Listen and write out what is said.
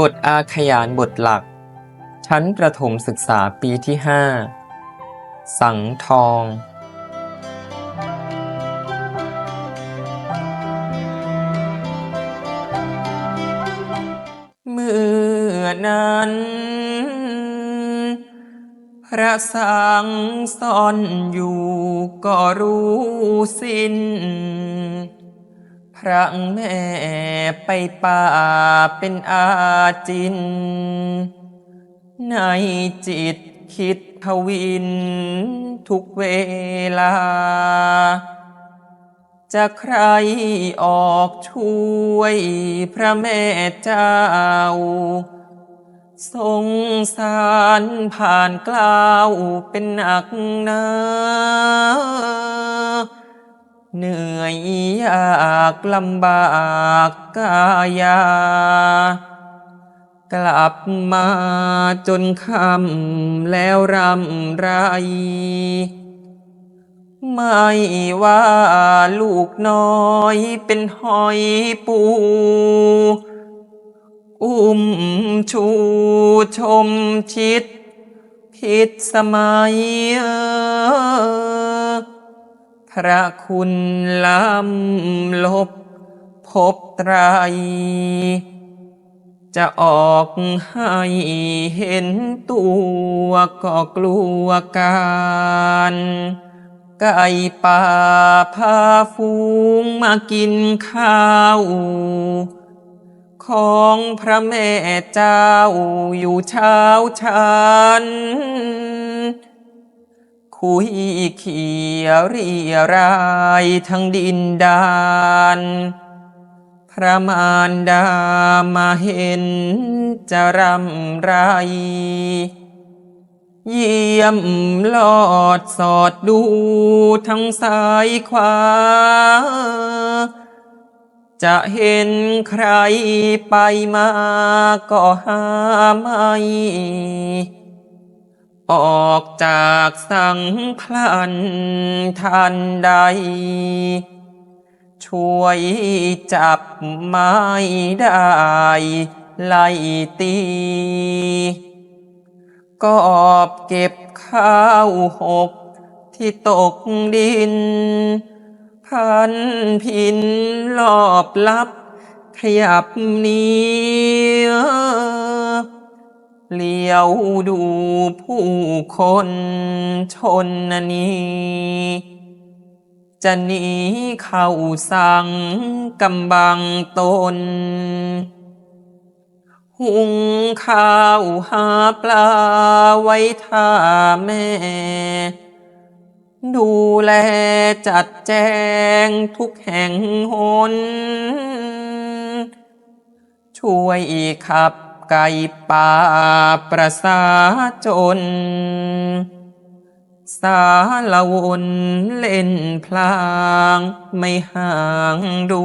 บทอาขยานบทหลัก ชั้นประถมศึกษาปีที่5สังทอง เมื่อนั้น พระสังซ่อนอยู่ก็รู้สิ้น พระแม่ไปป่าเป็นอาจิน ในจิตคิดทวินทุกเวลา จะใครออกช่วยพระแม่เจ้า สงสารผ่านกล้าวเป็นหนักหนาเหนื่อย ยากลำบากกายา กลับมาจนคำแล้วรำไร ไม่ว่าลูกน้อยเป็นหอยปู อุ้มชูชมชิดผิดสมัย พระคุณล้ำลบพบไตร จะออกให้เห็นตัวก็กลัวการไก่ป่าพาฟูงมากินข้าว ของพระแม่เจ้าอยู่เช้าชัน คุยเขียเรียรายทั้งดินดานพระมารดามาเห็นจะรำไร เยี่ยมลอดสอดดูทั้งซ้ายขวา จะเห็นใครไปมาก็หาไม่ ออกจากสังพลันทันใด ช่วยจับไม่ได้ไล่ตี กอบเก็บข้าวหกที่ตกดิน พันพินรอบลับขยับหนี้ เลี้ยวดูผู้คนชนนี้ จะหนีเข้าสังกำบังตน หุงข้าวหาปลาไว้ท่าแม่ ดูแลจัดแจงทุกแห่งหน ช่วยขับ ไก่ป่าประสาจน สาละวนเล่นพลางไม่ห่างดู